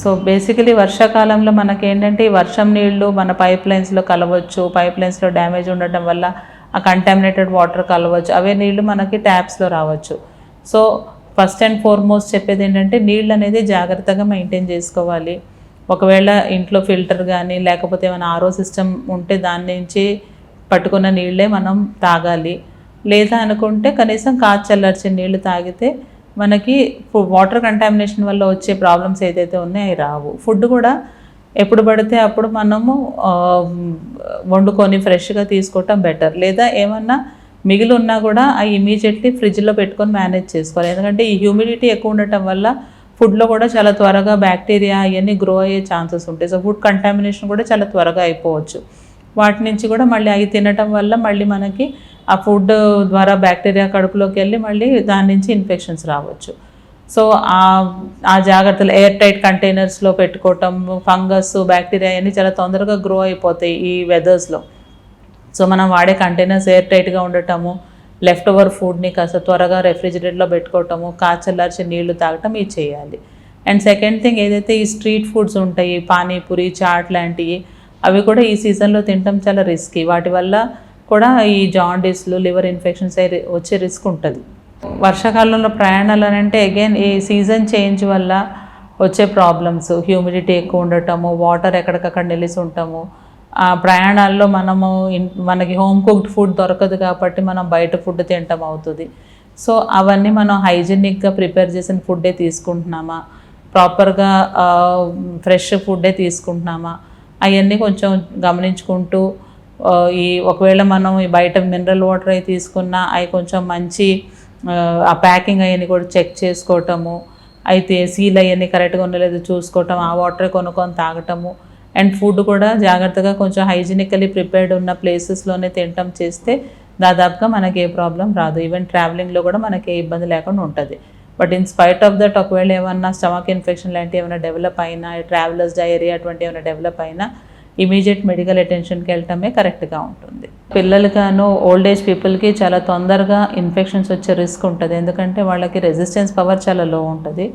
So basically వర్షాకాలంలో మనకి ఏంటంటే ఈ వర్షం నీళ్ళు మన పైప్ లైన్స్లో కలవచ్చు పైప్ లైన్స్లో డ్యామేజ్ ఉండటం వల్ల ఆ కంటామినేటెడ్ వాటర్ కలవచ్చు అవే నీళ్ళు మనకి ట్యాప్స్లో రావచ్చు. సో ఫస్ట్ అండ్ ఫార్మోస్ట్ చెప్పేది ఏంటంటే నీళ్ళు అనేది జాగ్రత్తగా మెయింటైన్ చేసుకోవాలి. ఒకవేళ ఇంట్లో ఫిల్టర్ కానీ లేకపోతే ఏమైనా ఆరో సిస్టమ్ ఉంటే దాని నుంచి పట్టుకున్న నీళ్ళే మనం తాగాలి. లేదా అనుకుంటే కనీసం కాచి చల్లార్చిన నీళ్ళు తాగితే మనకి వాటర్ కంటామినేషన్ వల్ల వచ్చే ప్రాబ్లమ్స్ ఏదైతే ఉన్నాయో అవి రావు. ఫుడ్ కూడా ఎప్పుడు పడితే అప్పుడు మనము వండుకొని ఫ్రెష్గా తీసుకోవటం బెటర్ లేదా ఏమన్నా మిగిలి ఉన్నా కూడా అవి ఇమీడియట్లీ ఫ్రిడ్జ్లో పెట్టుకొని మేనేజ్ చేసుకోవాలి. ఎందుకంటే ఈ హ్యూమిడిటీ ఎక్కువ ఉండటం వల్ల ఫుడ్లో కూడా చాలా త్వరగా బ్యాక్టీరియా అవన్నీ గ్రో అయ్యే ఛాన్సెస్ ఉంటాయి. సో ఫుడ్ కంటామినేషన్ కూడా చాలా త్వరగా అయిపోవచ్చు. వాటి నుంచి కూడా మళ్ళీ అవి తినటం వల్ల మళ్ళీ మనకి ఆ ఫుడ్ ద్వారా బ్యాక్టీరియా కడుపులోకి వెళ్ళి మళ్ళీ దాని నుంచి ఇన్ఫెక్షన్స్ రావచ్చు. సో ఆ జాగ్రత్తలు ఎయిర్ టైట్ కంటైనర్స్లో పెట్టుకోవటం ఫంగస్ బ్యాక్టీరియా అన్నీ చాలా తొందరగా గ్రో అయిపోతాయి ఈ వెదర్స్లో. సో మనం వాడే కంటైనర్స్ ఎయిర్ టైట్గా ఉండటము లెఫ్ట్ ఓవర్ ఫుడ్ని కాస్త త్వరగా రెఫ్రిజిరేటర్లో పెట్టుకోవటము కాచల్లార్చి నీళ్ళు తాగటం ఇది చేయాలి. అండ్ సెకండ్ థింగ్ ఏదైతే ఈ స్ట్రీట్ ఫుడ్స్ ఉంటాయి పానీపూరి చాట్ లాంటివి అవి కూడా ఈ సీజన్లో తినటం చాలా రిస్కీ. వాటి వల్ల కూడా ఈ జాండీస్లు లివర్ ఇన్ఫెక్షన్స్ వచ్చే రిస్క్ ఉంటుంది. వర్షాకాలంలో ప్రయాణాలు అని అంటే అగైన్ ఈ సీజన్ చేంజ్ వల్ల వచ్చే ప్రాబ్లమ్స్ హ్యూమిడిటీ ఎక్కువ ఉండటము వాటర్ ఎక్కడికక్కడ నిలిచి ఉంటాము ఆ ప్రయాణాల్లో మనము మనకి హోమ్ కుక్డ్ ఫుడ్ దొరకదు కాబట్టి మనం బయట ఫుడ్ తినటం అవుతుంది. సో అవన్నీ మనం హైజీనిక్గా ప్రిపేర్ చేసిన ఫుడ్డే తీసుకుంటున్నామా? ప్రాపర్గా ఫ్రెష్ ఫుడ్డే తీసుకుంటున్నామా? అవన్నీ కొంచెం గమనించుకుంటూ ఈ ఒకవేళ మనం ఈ బయట మినరల్ వాటర్ అవి తీసుకున్నా అవి కొంచెం మంచి ఆ, ఆ ప్యాకింగ్ అవన్నీ కూడా చెక్ చేసుకోవటము అయితే సీల్ అవన్నీ కరెక్ట్గా ఉండలేదు చూసుకోవటం ఆ వాటర్ కొనుక్కొని తాగటము అండ్ ఫుడ్ కూడా జాగ్రత్తగా కొంచెం హైజీనికలీ ప్రిపేర్డ్ ఉన్న ప్లేసెస్లోనే తినటం చేస్తే దాదాపుగా మనకి ఏ ప్రాబ్లం రాదు. ఈవెన్ ట్రావెలింగ్లో కూడా మనకి ఏ ఇబ్బంది లేకుండా ఉంటుంది. But in spite of that ఒకవేళ ఏమన్నా స్టమక్ ఇన్ఫెక్షన్ లాంటివి ఏమైనా డెవలప్ అయినా ట్రావెలర్స్ డయేరియా అటువంటి ఏమైనా డెవలప్ అయినా ఇమీడియట్ మెడికల్ అటెన్షన్కి వెళ్ళటమే కరెక్ట్గా ఉంటుంది. పిల్లలగాను ఓల్డ్ ఏజ్ పీపుల్కి చాలా తొందరగా ఇన్ఫెక్షన్స్ వచ్చే రిస్క్ ఉంటుంది. ఎందుకంటే వాళ్ళకి రెసిస్టెన్స్ పవర్ చాలా లో ఉంటుంది.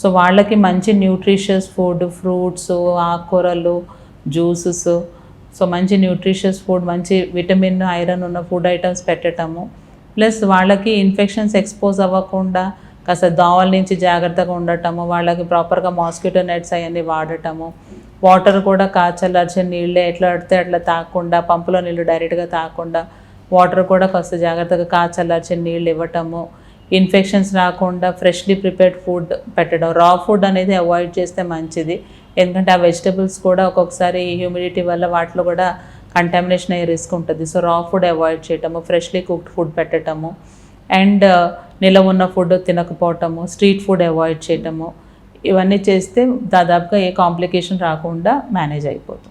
సో వాళ్ళకి మంచి న్యూట్రిషియస్ ఫుడ్ ఫ్రూట్స్ ఆకుకూరలు జ్యూసెస్ సో మంచి న్యూట్రిషియస్ ఫుడ్ మంచి విటమిన్ ఐరన్ ఉన్న ఫుడ్ ఐటమ్స్ పెట్టడము ప్లస్ వాళ్ళకి ఇన్ఫెక్షన్స్ ఎక్స్పోజ్ అవ్వకుండా కాస్త దోవల నుంచి జాగ్రత్తగా ఉండటము వాళ్ళకి ప్రాపర్గా మాస్కిటో నెట్స్ అవన్నీ వాడటము వాటర్ కూడా కాచల్లార్చిన నీళ్ళే ఎట్లా పడితే అట్లా తాకుండా పంపులో నీళ్ళు డైరెక్ట్గా తాకుండా వాటర్ కూడా కాస్త జాగ్రత్తగా కాచల్లార్చిన నీళ్ళు ఇవ్వటము ఇన్ఫెక్షన్స్ రాకుండా ఫ్రెష్లీ ప్రిపేర్డ్ ఫుడ్ పెట్టడం. రా ఫుడ్ అనేది అవాయిడ్ చేస్తే మంచిది. ఎందుకంటే ఆ వెజిటబుల్స్ కూడా ఒక్కొక్కసారి హ్యూమిడిటీ వల్ల వాటిలో కూడా కంటామినేషన్ అయ్యే రిస్క్ ఉంటుంది. సో రా ఫుడ్ అవాయిడ్ చేయటము ఫ్రెష్లీ కుక్డ్ ఫుడ్ పెట్టడము అండ్ నిలవ ఉన్న ఫుడ్ తినకపోవటము స్ట్రీట్ ఫుడ్ అవాయిడ్ చేయటము ఇవన్నీ చేస్తే దాదాపుగా ఏ కాంప్లికేషన్ రాకుండా మేనేజ్ అయిపోతుంది.